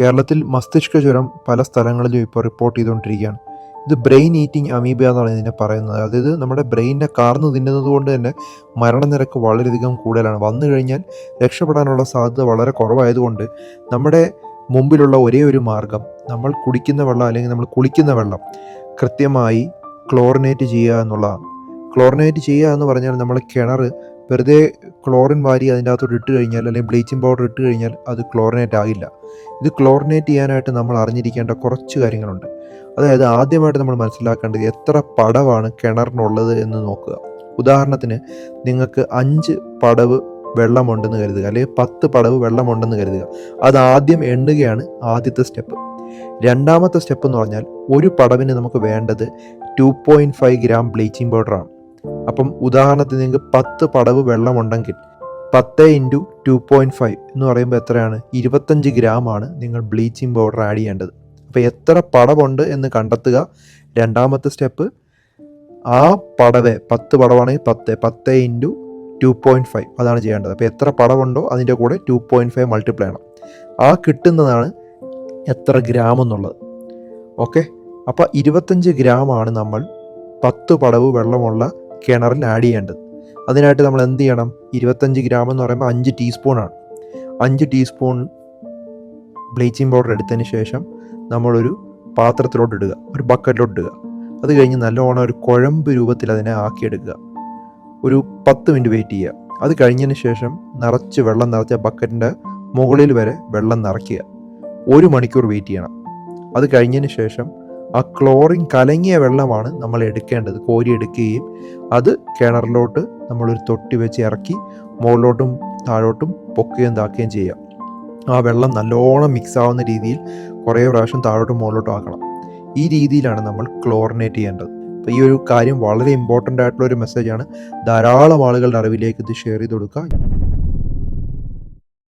കേരളത്തിൽ മസ്തിഷ്ക ജ്വരം പല സ്ഥലങ്ങളിലും ഇപ്പോൾ റിപ്പോർട്ട് ചെയ്തുകൊണ്ടിരിക്കുകയാണ്. ഇത് ബ്രെയിൻ ഈറ്റിംഗ് അമീബ എന്നാണ് ഇതിനെ പറയുന്നത്. അതായത് നമ്മുടെ ബ്രെയിനിനെ കാർന്ന് തിന്നുന്നത് കൊണ്ട് തന്നെ മരണനിരക്ക് വളരെയധികം കൂടുതലാണ്. വന്നു കഴിഞ്ഞാൽ രക്ഷപ്പെടാനുള്ള സാധ്യത വളരെ കുറവായതുകൊണ്ട് നമ്മുടെ മുമ്പിലുള്ള ഒരേ ഒരു മാർഗം നമ്മൾ കുടിക്കുന്ന വെള്ളം അല്ലെങ്കിൽ നമ്മൾ കുളിക്കുന്ന വെള്ളം കൃത്യമായി ക്ലോറിനേറ്റ് ചെയ്യുക എന്നുള്ളതാണ്. ക്ലോറിനേറ്റ് ചെയ്യുക എന്ന് പറഞ്ഞാൽ നമ്മൾ കിണർ വെറുതെ ക്ലോറിൻ വാരി അതിന്റെ ഇട്ട് കഴിഞ്ഞാൽ അല്ലെങ്കിൽ ബ്ലീച്ചിങ് പൗഡർ ഇട്ട് കഴിഞ്ഞാൽ അത് ക്ലോറിനേറ്റ് ആകില്ല. ഇത് ക്ലോറിനേറ്റ് ചെയ്യാനായിട്ട് നമ്മൾ അറിഞ്ഞിരിക്കേണ്ട കുറച്ച് കാര്യങ്ങളുണ്ട്. അതായത് ആദ്യമായിട്ട് നമ്മൾ മനസ്സിലാക്കേണ്ടത് എത്ര പടവാണ് കിണറിനുള്ളത് എന്ന് നോക്കുക. ഉദാഹരണത്തിന് നിങ്ങൾക്ക് അഞ്ച് പടവ് വെള്ളമുണ്ടെന്ന് കരുതുക അല്ലെങ്കിൽ പത്ത് പടവ് വെള്ളമുണ്ടെന്ന് കരുതുക. അത് ആദ്യം എണ്ണുകയാണ് ആദ്യത്തെ സ്റ്റെപ്പ്. രണ്ടാമത്തെ സ്റ്റെപ്പ് എന്ന് പറഞ്ഞാൽ ഒരു പടവിന് നമുക്ക് വേണ്ടത് two point five gram bleaching പൗഡറാണ്. അപ്പം ഉദാഹരണത്തിന് നിങ്ങൾക്ക് പത്ത് പടവ് വെള്ളമുണ്ടെങ്കിൽ പത്ത് ഇന്റു ടു പോയിന്റ് ഫൈവ് എന്ന് പറയുമ്പോൾ എത്രയാണ്? ഇരുപത്തഞ്ച് ഗ്രാമാണ് നിങ്ങൾ ബ്ലീച്ചിങ് പൗഡർ ആഡ് ചെയ്യേണ്ടത്. അപ്പോൾ എത്ര പടവുണ്ട് എന്ന് കണ്ടെത്തുക. രണ്ടാമത്തെ സ്റ്റെപ്പ് ആ പടവേ പത്ത് പടവാണെങ്കിൽ പത്ത് പത്ത് ഇന്റു ടു പോയിന്റ് ഫൈവ് അതാണ് ചെയ്യേണ്ടത്. അപ്പോൾ എത്ര പടവുണ്ടോ അതിന്റെ കൂടെ ടു പോയിന്റ് ഫൈവ് മൾട്ടിപ്ലൈ ആണ് ആ കിട്ടുന്നതാണ് എത്ര ഗ്രാം എന്നുള്ളത്. ഓക്കെ? അപ്പോൾ ഇരുപത്തഞ്ച് ഗ്രാമാണ് നമ്മൾ പത്ത് പടവ് വെള്ളമുള്ള കിണറിൽ ആഡ് ചെയ്യേണ്ടത്. അതിനായിട്ട് നമ്മൾ എന്ത് ചെയ്യണം? ഇരുപത്തഞ്ച് ഗ്രാം എന്ന് പറയുമ്പോൾ അഞ്ച് ടീസ്പൂണാണ് അഞ്ച് ടീസ്പൂൺ ബ്ലീച്ചിങ് പൗഡർ എടുത്തതിന് ശേഷം നമ്മളൊരു പാത്രത്തിലോട്ട് ഇടുക. ഒരു ബക്കറ്റിലോട്ട് ഇടുക. അത് കഴിഞ്ഞ് നല്ലോണം ഒരു കുഴമ്പ് രൂപത്തിൽ അതിനെ ആക്കിയെടുക്കുക. ഒരു പത്ത് മിനിറ്റ് വെയിറ്റ് ചെയ്യുക. അത് കഴിഞ്ഞതിന് ശേഷം നിറച്ച് വെള്ളം നിറച്ച ബക്കറ്റിന്റെ മുകളിൽ വരെ വെള്ളം നിറയ്ക്കുക. ഒരു മണിക്കൂർ വെയിറ്റ് ചെയ്യണം. അത് കഴിഞ്ഞതിന് ശേഷം ആ ക്ലോറിൻ കലങ്ങിയ വെള്ളമാണ് നമ്മൾ എടുക്കേണ്ടത് കോരി എടുക്കുകയും അത് കിണറിലോട്ട് നമ്മളൊരു തൊട്ടി വെച്ച് ഇറക്കി മുകളിലോട്ടും താഴോട്ടും പൊക്കുകയും താക്കുകയും ചെയ്യാം. ആ വെള്ളം നല്ലോണം മിക്സ് ആവുന്ന രീതിയിൽ കുറേ പ്രാവശ്യം താഴോട്ടും മുകളിലോട്ടും ആക്കണം. ഈ രീതിയിലാണ് നമ്മൾ ക്ലോറിനേറ്റ് ചെയ്യേണ്ടത്. അപ്പോൾ ഈ ഒരു കാര്യം വളരെ ഇമ്പോർട്ടന്റ് ആയിട്ടുള്ള ഒരു മെസ്സേജാണ് ധാരാളം ആളുകളുടെ അറിവിലേക്ക് ഇത് ഷെയർ ചെയ്ത് കൊടുക്കുക.